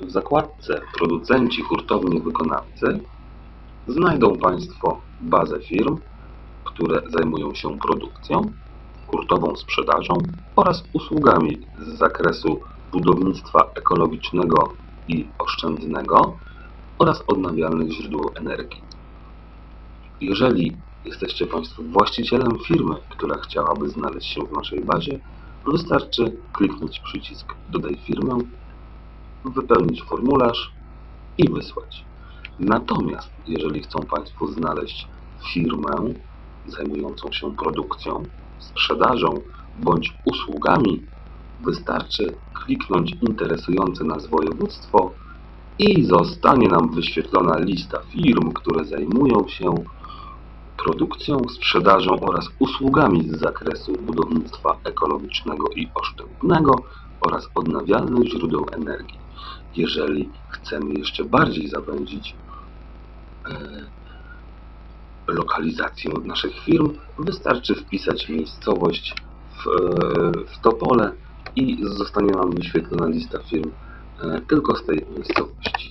W zakładce Producenci hurtownie wykonawcy znajdą Państwo bazę firm, które zajmują się produkcją, hurtową sprzedażą oraz usługami z zakresu budownictwa ekologicznego i oszczędnego oraz odnawialnych źródeł energii. Jeżeli jesteście Państwo właścicielem firmy, która chciałaby znaleźć się w naszej bazie, wystarczy kliknąć przycisk Dodaj firmę, wypełnić formularz i wysłać. Natomiast jeżeli chcą Państwo znaleźć firmę zajmującą się produkcją, sprzedażą bądź usługami, wystarczy kliknąć interesujące nas województwo i zostanie nam wyświetlona lista firm, które zajmują się produkcją, sprzedażą oraz usługami z zakresu budownictwa ekologicznego i oszczędnego oraz odnawialnych źródeł energii jeżeli chcemy jeszcze bardziej zawęzić e, lokalizację naszych firm, wystarczy wpisać miejscowość w, e, w i zostanie nam wyświetlona lista firm e, tylko z tej miejscowości.